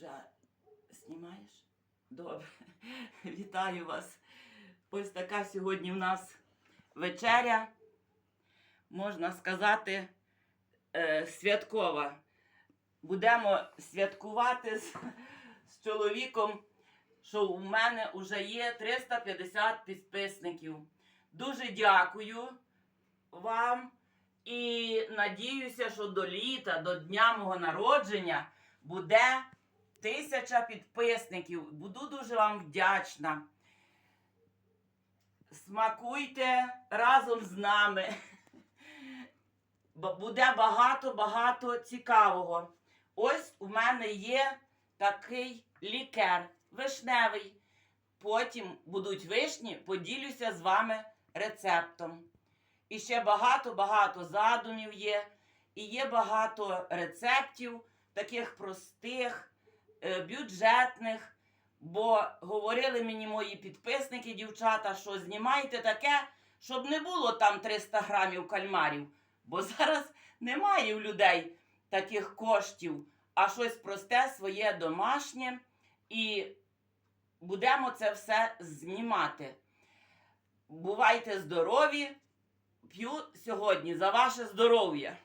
Вже знімаєш? Добре. Вітаю вас. Ось така сьогодні в нас вечеря. Можна сказати, е, святкова. Будемо святкувати з, з чоловіком, що у мене вже є 350 підписників. Дуже дякую вам і надіюся, що до літа, до дня мого народження буде тисяча підписників. Буду дуже вам вдячна. Смакуйте разом з нами. Буде багато-багато цікавого. Ось у мене є такий лікер вишневий. Потім будуть вишні, поділюся з вами рецептом. І ще багато-багато задумів є. І є багато рецептів, таких простих, бюджетних. Бо говорили мені мої підписники, дівчата, що знімайте таке, щоб не було там 300 грамів кальмарів. Бо зараз немає у людей таких коштів, а щось просте, своє домашнє. І будемо це все знімати. Бувайте здорові! П'ю сьогодні за ваше здоров'я.